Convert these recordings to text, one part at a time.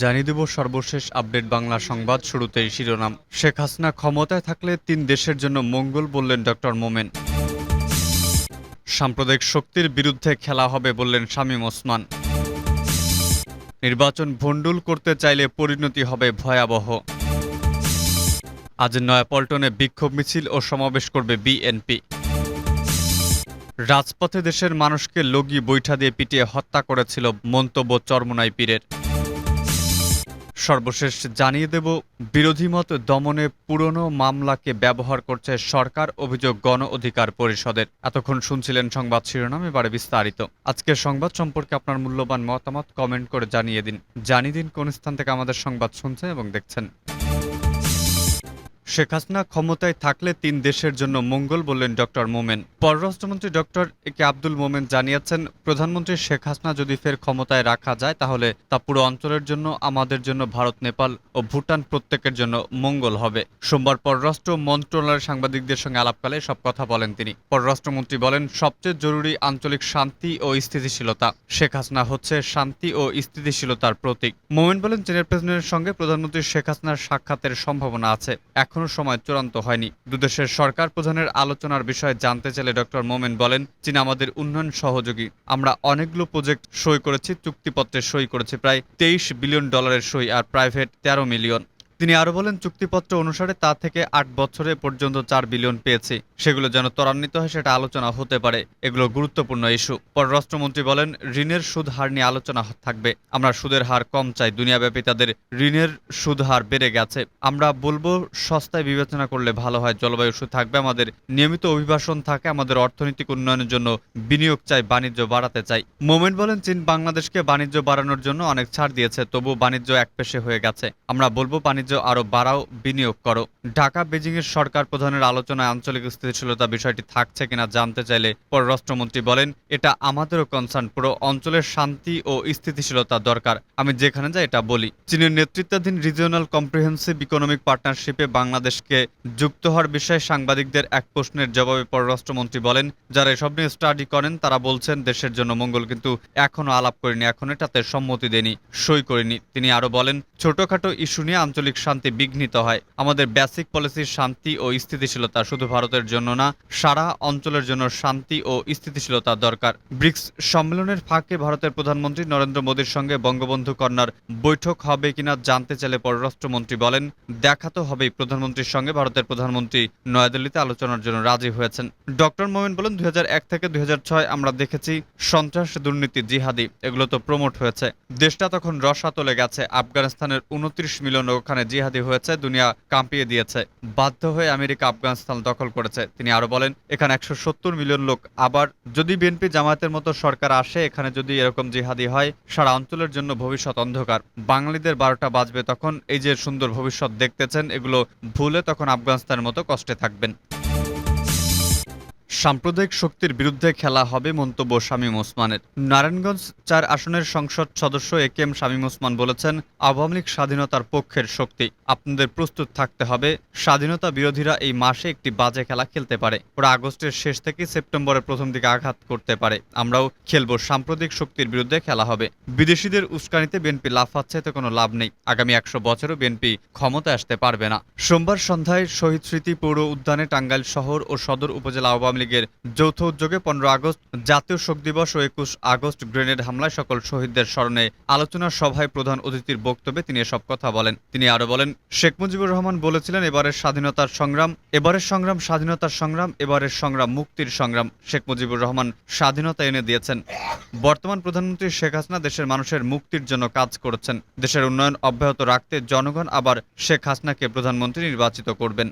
জানিয়ে দেব সর্বশেষ আপডেট বাংলা সংবাদ শুরুতেই শিরোনাম। শেখ হাসিনা ক্ষমতায় থাকলে তিন দেশের জন্য মঙ্গল বললেন ডক্টর মোমেন। সাম্প্রদায়িক শক্তির বিরুদ্ধে খেলা হবে বললেন শামীম ওসমান। নির্বাচন ভণ্ডুল করতে চাইলে পরিণতি হবে ভয়াবহ। আজ নয়াপল্টনে বিক্ষোভ মিছিল ও সমাবেশ করবে বিএনপি। রাজপথে দেশের মানুষকে লগি বৈঠা দিয়ে পিটিয়ে হত্যা করেছিল মন্তব্য চরমনাই পীরের। সর্বশেষ জানিয়ে দেব, বিরোধী মত দমনে পুরনো মামলাকে ব্যবহার করছে সরকার, অভিযোগ গণ অধিকার পরিষদের। এতক্ষণ শুনছিলেন সংবাদ শিরোনাম, এবারে বিস্তারিত। আজকের সংবাদ সম্পর্কে আপনার মূল্যবান মতামত কমেন্ট করে জানিয়ে দিন। জানিয়ে দিন কোন স্থান থেকে আমাদের সংবাদ শুনছেন এবং দেখছেন। শেখ হাসিনা ক্ষমতায় থাকলে তিন দেশের জন্য মঙ্গল বললেন ডক্টর মোমেন। পররাষ্ট্রমন্ত্রী ডক্টর এ কে আব্দুল মোমেন জানিয়েছেন, প্রধানমন্ত্রী শেখ হাসিনা যদি ফের ক্ষমতায় রাখা যায়, তাহলে তা পুরো অঞ্চলের জন্য, আমাদের জন্য ভারত, নেপাল ও ভুটান প্রত্যেকের জন্য মঙ্গল হবে। সোমবার পররাষ্ট্র মন্ত্রণালয়ের সাংবাদিকদের সঙ্গে আলাপকালে সব কথা বলেন তিনি। পররাষ্ট্রমন্ত্রী বলেন, সবচেয়ে জরুরি আঞ্চলিক শান্তি ও স্থিতিশীলতা। শেখ হাসিনা হচ্ছে শান্তি ও স্থিতিশীলতার প্রতীক। মোমেন বলেন, চীনের প্রেসিডেন্টের সঙ্গে প্রধানমন্ত্রী শেখ হাসিনার সাক্ষাতের সম্ভাবনা আছে। এখনও সময় চূড়ান্ত হয়নি। দুদেশের সরকার প্রধানের আলোচনার বিষয়ে জানতে চাইলে ডক্টর মোমেন বলেন, চীন আমাদের উন্নয়ন সহযোগী। আমরা অনেকগুলো প্রজেক্ট সই করেছি চুক্তিপত্রে সই করেছে, প্রায় তেইশ বিলিয়ন ডলারের সই আর প্রাইভেট তেরো মিলিয়ন। তিনি আরও বলেন, চুক্তিপত্র অনুসারে তা থেকে আট বছরে পর্যন্ত চার বিলিয়ন পেয়েছি। সেগুলো যেন ত্বরান্বিত হয়, সেটা আলোচনা হতে পারে। এগুলো গুরুত্বপূর্ণ ইস্যু। পররাষ্ট্রমন্ত্রী বলেন, ঋণের সুদ হার নিয়ে আলোচনা থাকবে। আমরা সুদের হার কম চাই, দুনিয়াব্যাপী তাদের ঋণের সুদ হার বেড়ে গেছে। আমরা বলব, সস্তায় বিবেচনা করলে ভালো হয়, জলবায়ু ইস্যু থাকবে, আমাদের নিয়মিত অভিবাসন থাকে, আমাদের অর্থনৈতিক উন্নয়নের জন্য বিনিয়োগ চাই, বাণিজ্য বাড়াতে চাই। মোমেন্ট বলেন, চীন বাংলাদেশকে বাণিজ্য বাড়ানোর জন্য অনেক ছাড় দিয়েছে তবু বাণিজ্য একপেশে হয়ে গেছে। আমরা বলব, বাণিজ্য আরও বাড়াও, বিনিয়োগ করো। ঢাকা বেজিং এর সরকার প্রধানের আলোচনায় আঞ্চলিক স্থিতিশীলতা বিষয়টি থাকছে কিনা জানতে চাইলে পররাষ্ট্রমন্ত্রী বলেন, এটা আমাদেরও কনসার্ন পুরো অঞ্চলের শান্তি ও স্থিতিশীলতা দরকার। আমি যেখানে যাই এটা বলি। চীনের নেতৃত্বাধীন রিজিওনাল কম্প্রিহেন্সিভ ইকোনমিক পার্টনারশিপে বাংলাদেশকে যুক্ত হওয়ার বিষয়ে সাংবাদিকদের এক প্রশ্নের জবাবে পররাষ্ট্রমন্ত্রী বলেন, যারা এসব নিয়ে স্টাডি করেন, তারা বলছেন, দেশের জন্য মঙ্গল কিন্তু এখনও আলাপ করিনি, এখন এটাতে সম্মতি দেনি সই করিনি। তিনি আরও বলেন, ছোটখাটো ইস্যু নিয়ে আঞ্চলিক শান্তি বিঘ্নিত হয়। আমাদের বেসিক পলিসির শান্তি ও স্থিতিশীলতা শুধু ভারতের জন্য না, সারা অঞ্চলের জন্য শান্তি ও স্থিতিশীলতা দরকার। ব্রিক্স সম্মেলনের ফাঁকে ভারতের প্রধানমন্ত্রী নরেন্দ্র মোদীর সঙ্গে বঙ্গবন্ধু কন্যার বৈঠক হবে কিনা জানতে চাইলে পররাষ্ট্রমন্ত্রী বলেন, দেখা তো হবেই প্রধানমন্ত্রীর সঙ্গে ভারতের প্রধানমন্ত্রী নয়াদিল্লিতে আলোচনার জন্য রাজি হয়েছেন। ডক্টর মোমেন বলেন, দুই হাজার এক থেকে দুই হাজার ছয় আমরা দেখেছি সন্ত্রাস, দুর্নীতি, জিহাদি, এগুলো তো প্রমোট হয়েছে। দেশটা তখন রসাতলে গেছে। আফগানিস্তানের উনত্রিশ মিলিয়ন ওখানে জিহাদি হয়েছে, দুনিয়া কাঁপিয়ে দিয়েছে। বাধ্য হয়ে আমেরিকা আফগানিস্তান দখল করেছে। তিনি আরও বলেন, এখানে একশো সত্তর মিলিয়ন লোক আবার যদি বিএনপি জামায়াতের মতো সরকার আসে, এখানে যদি এরকম জিহাদি হয়, সারা অঞ্চলের জন্য ভবিষ্যৎ অন্ধকার। বাঙালিদের বারোটা বাজবে তখন এই যে সুন্দর ভবিষ্যৎ দেখতেছেন, এগুলো ভুলে তখন আফগানিস্তানের মতো কষ্টে থাকবেন। সাম্প্রদায়িক শক্তির বিরুদ্ধে খেলা হবে মন্তব্য শামীম ওসমানের। নারায়ণগঞ্জ চার আসনের সংসদ সদস্য A K M Shamim Osman বলেছেন, আওয়ামী লীগ স্বাধীনতার পক্ষের শক্তি। আপনাদের প্রস্তুত থাকতে হবে। স্বাধীনতা বিরোধীরা এই মাসে একটি বাজে খেলা খেলতে পারে। ওরা আগস্টের শেষ থেকে সেপ্টেম্বরের প্রথম দিকে আঘাত করতে পারে। আমরাও খেলব। সাম্প্রদায়িক শক্তির বিরুদ্ধে খেলা হবে। বিদেশিদের উস্কানিতে বিএনপি লাফাচ্ছে তো কোনো লাভ নেই। আগামী একশো বছরও বিএনপি ক্ষমতায় আসতে পারবে না। সোমবার সন্ধ্যায় শহীদ স্মৃতি পৌর উদ্যানে টাঙ্গাইল শহর ও সদর উপজেলা আওয়ামী লীগের যৌথ উদ্যোগে পনেরো আগস্ট জাতীয় শোক দিবস ও একুশ আগস্ট গ্রেনেড হামলায় সকল শহীদদের স্মরণে আলোচনা সভায় প্রধান অতিথির বক্তব্যে তিনি এসব কথা বলেন। তিনি আরও বলেন, শেখ মুজিবুর রহমান বলেছিলেন, এবারের স্বাধীনতার সংগ্রাম, এবারের সংগ্রাম, স্বাধীনতার সংগ্রাম, এবারের সংগ্রাম, মুক্তির সংগ্রাম, শেখ মুজিবুর রহমান স্বাধীনতা এনে দিয়েছেন। বর্তমান প্রধানমন্ত্রী শেখ হাসিনা দেশের মানুষের মুক্তির জন্য কাজ করেছেন। দেশের উন্নয়ন অব্যাহত রাখতে জনগণ আবার শেখ হাসিনাকে প্রধানমন্ত্রী নির্বাচিত করবেন।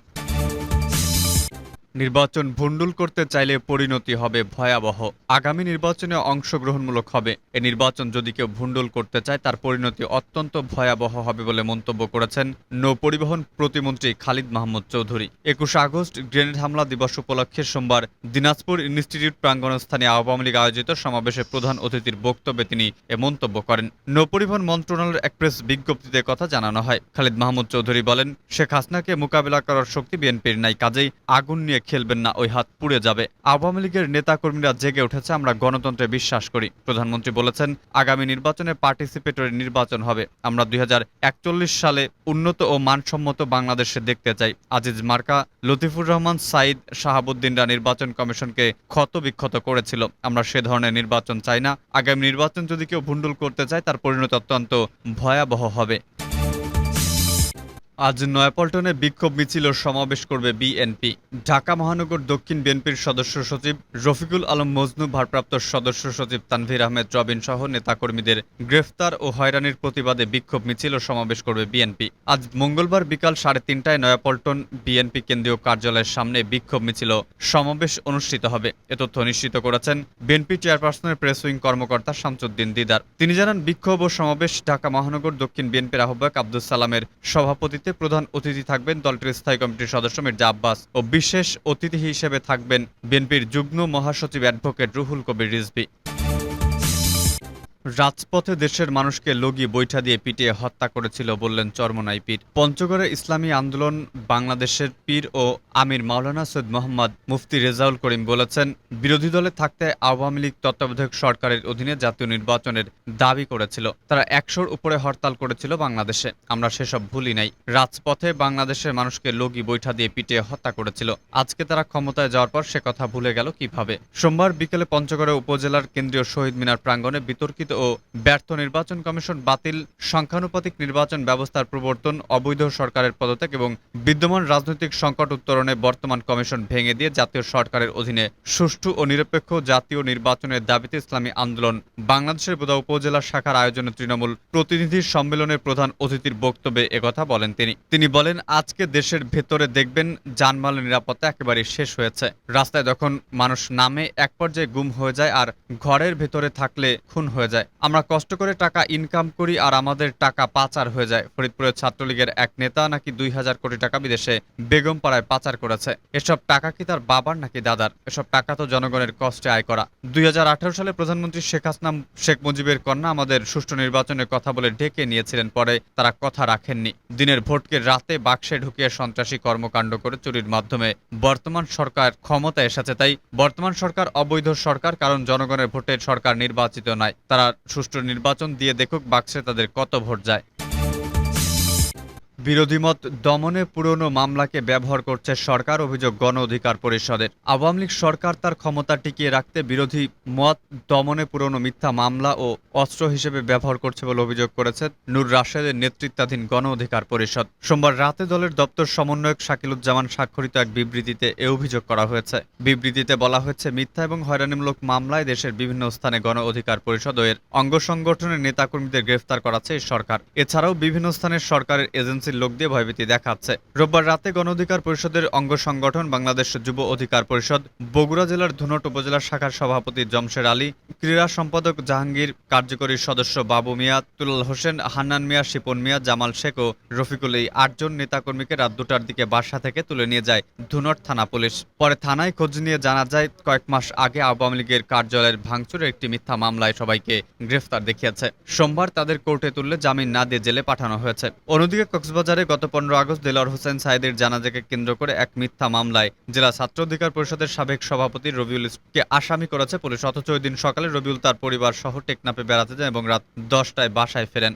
নির্বাচন ভণ্ডুল করতে চাইলে পরিণতি হবে ভয়াবহ। আগামী নির্বাচনে অংশগ্রহণমূলক হবে। এ নির্বাচন যদি কেউ ভণ্ডুল করতে চায়, তার পরিণতি অত্যন্ত ভয়াবহ হবে বলে মন্তব্য করেছেন নৌ পরিবহন প্রতিমন্ত্রী খালিদ মাহমুদ চৌধুরী। একুশে আগস্ট গ্রেনেড হামলা দিবস উপলক্ষে সোমবার দিনাজপুর ইনস্টিটিউট প্রাঙ্গণস্থানে আওয়ামী লীগ আয়োজিত সমাবেশে প্রধান অতিথির বক্তব্যে তিনি এ মন্তব্য করেন। নৌপরিবহন মন্ত্রণালয়ের এক প্রেস বিজ্ঞপ্তিতে কথা জানানো হয়। খালিদ মাহমুদ চৌধুরী বলেন, শেখ হাসিনাকে মোকাবিলা করার শক্তি বিএনপির নাই, কাজেই আগুন নিয়ে খেলবেন না, ওই হাত পুড়ে যাবে। আওয়ামী লীগের নেতাকর্মীরা জেগে উঠেছে, আমরা গণতন্ত্রে বিশ্বাস করি। প্রধানমন্ত্রী বলেছেন, আগামী নির্বাচনে পার্টিসিপেটরি নির্বাচন হবে। আমরা দুই সালে উন্নত ও মানসম্মত বাংলাদেশে দেখতে চাই। আজিজ মার্কা, লতিফুর রহমান, সাইদ শাহাবুদ্দিনরা নির্বাচন কমিশনকে ক্ষত বিক্ষত করেছিল। আমরা সে ধরনের নির্বাচন চাই না। আগামী নির্বাচন যদি কেউ ভুন্ডুল করতে চায়, তার পরিণতি অত্যন্ত ভয়াবহ হবে। আজ নয়াপল্টনে বিক্ষোভ মিছিল ও সমাবেশ করবে বিএনপি। ঢাকা মহানগর দক্ষিণ বিএনপির সদস্য সচিব রফিকুল আলম মজনু, ভারপ্রাপ্ত সদস্য সচিব তানভীর আহমেদ রবিন সহ নেতাকর্মীদের গ্রেফতার ও হয়রানির প্রতিবাদে বিক্ষোভ মিছিল ও সমাবেশ করবে বিএনপি। আজ মঙ্গলবার বিকাল সাড়ে তিনটায় নয়াপল্টন বিএনপি কেন্দ্রীয় কার্যালয়ের সামনে বিক্ষোভ মিছিল সমাবেশ অনুষ্ঠিত হবে। এ তথ্য নিশ্চিত করেছেন বিএনপি চেয়ারপারসনের প্রেস উইং কর্মকর্তা শামসুদ্দিন দিদার। তিনি জানান, বিক্ষোভ ও সমাবেশ ঢাকা মহানগর দক্ষিণ বিএনপির আহ্বায়ক আব্দুল সালামের সভাপতিত্বে প্রধান অতিথি থাকবেন দলটির স্থায়ী কমিটির সদস্য মির্জা আব্বাস ও বিশেষ অতিথি হিসেবে থাকবেন বিএনপির যুগ্ম মহাসচিব অ্যাডভোকেট রুহুল কবির রিজভী। রাজপথে দেশের মানুষকে লগি বৈঠা দিয়ে পিটিয়ে হত্যা করেছিল বললেন চরমনাই পীর। পঞ্চগড়ে ইসলামী আন্দোলন, বাংলাদেশের পীর ও আমির মাওলানা সৈয়দ মোহাম্মদ মুফতি রেজাউল করিম বলেছেন, বিরোধী দলে থাকতে আওয়ামী লীগ তত্ত্বাবধায়ক সরকারের অধীনে জাতীয় নির্বাচনের দাবি করেছিল। তারা একশোর উপরে হরতাল করেছিল বাংলাদেশে। আমরা সেসব ভুলি নাই। রাজপথে বাংলাদেশের মানুষকে লগি বৈঠা দিয়ে পিটিয়ে হত্যা করেছিল। আজকে তারা ক্ষমতায় যাওয়ার পর সে কথা ভুলে গেল কীভাবে? সোমবার বিকেলে পঞ্চগড়ে উপজেলার কেন্দ্রীয় শহীদ মিনার প্রাঙ্গণে বিতর্কিত ও ব্যর্থ নির্বাচন কমিশন বাতিল সংখ্যানুপাতিক নির্বাচন ব্যবস্থার প্রবর্তন, অবৈধ সরকারের পদত্যাগ এবং বিদ্যমান রাজনৈতিক সংকট উত্তরণে বর্তমান কমিশন ভেঙে দিয়ে জাতীয় সরকারের অধীনে সুষ্ঠু ও নিরপেক্ষ জাতীয় নির্বাচনের দাবিতে ইসলামী আন্দোলন। বাংলাদেশের বোদা উপজেলা শাখার আয়োজনে তৃণমূল প্রতিনিধি সম্মেলনের প্রধান অতিথির বক্তব্যে একথা বলেন তিনি। তিনি বলেন, আজকে দেশের ভেতরে দেখবেন যানমালের নিরাপত্তা একেবারে শেষ হয়েছে। রাস্তায় যখন মানুষ নামে এক পর্যায়ে গুম হয়ে যায় আর ঘরের ভেতরে থাকলে খুন হয়ে যায়। আমরা কষ্ট করে টাকা ইনকাম করি আর আমাদের টাকা পাচার হয়ে যায়। ফরিদপুরের ছাত্রলীগের এক নেতা নাকি দুই হাজার কোটি টাকা বিদেশে বেগম পাড়ায় পাচার করেছে। এসব টাকা কি তার বাবার নাকি দাদার? এসব টাকা তো জনগণের কষ্টে আয় করা। দুই হাজার আঠারো সালে প্রধানমন্ত্রী শেখ হাসিনা, শেখ মুজিবের কন্যা আমাদের সুষ্ঠু নির্বাচনের কথা বলে ডেকে নিয়েছিলেন। পরে তারা কথা রাখেননি। দিনের ভোটকে রাতে বাক্সে ঢুকিয়ে সন্ত্রাসী কর্মকাণ্ড করে চুরির মাধ্যমে বর্তমান সরকার ক্ষমতা এসেছে। তাই বর্তমান সরকার অবৈধ সরকার, কারণ জনগণের ভোটে সরকার নির্বাচিত নয়। তারা সুষ্ঠু নির্বাচন দিয়ে দেখুক বাক্সে তাদের কত ভোট যায়। বিরোধী মত দমনে পুরনো মামলাকে ব্যবহার করছে সরকার, অভিযোগ গণ অধিকার পরিষদের। আওয়ামী লীগ সরকার তার ক্ষমতা টিকিয়ে রাখতে বিরোধী মত দমনে পুরনো মিথ্যা মামলা ও অস্ত্র হিসেবে ব্যবহার করছে বলে অভিযোগ করেছে নূর রাশেদের নেতৃত্বাধীন গণ অধিকার পরিষদ। সোমবার রাতে দলের দপ্তর সমন্বয়ক শাকিলুজ্জামান স্বাক্ষরিত এক বিবৃতিতে এ অভিযোগ করা হয়েছে। বিবৃতিতে বলা হয়েছে, মিথ্যা এবং হয়রানিমূলক মামলায় দেশের বিভিন্ন স্থানে গণ অধিকার পরিষদ ও এর অঙ্গ সংগঠনের নেতাকর্মীদের গ্রেফতার করাচ্ছে সরকার। এছাড়াও বিভিন্ন স্থানের সরকারের এজেন্সির লোক দিয়ে ভয়ভীতি দেখাচ্ছে। রোববার রাতে গণ অধিকার পরিষদের অঙ্গ সংগঠন বাংলাদেশ যুব অধিকার পরিষদ বগুড়া জেলার ধুনট উপজেলা শাখার সভাপতি জমশের আলী, ক্রীড়া সম্পাদক জাহাঙ্গীর, কার্যকরী সদস্য বাবু মিয়া, তুলাল হোসেন, হান্নান মিয়া, শিপন মিয়া, জামাল শেখ ও রফিকুল এই আটজন নেতাকর্মীকে রাত দুটার দিকে বাসা থেকে তুলে নিয়ে যায় ধুনট থানা পুলিশ। পরে থানায় খোঁজ নিয়ে জানা যায়, কয়েক মাস আগে আওয়ামী লীগের কার্যালয়ের ভাঙচুরের একটি মিথ্যা মামলায় সবাইকে গ্রেফতার দেখিয়েছে। সোমবার তাদের কোর্টে তুললে জামিন না দিয়ে জেলে পাঠানো হয়েছে। অন্যদিকে কক্সবাজারে গত পনেরো আগস্ট দেলোয়ার হোসেন সাইদের জানাজাকে কেন্দ্র করে এক মিথ্যা মামলায় জেলা ছাত্র অধিকার পরিষদের সাবেক সভাপতি রবিউল ইসকে আসামি করেছে পুলিশ, অথচ ওই দিন সকালে রবিউল তার পরিবার সহ টেকনাপে বেড়াতে যান এবং রাত দশটায় বাসায় ফেরেন।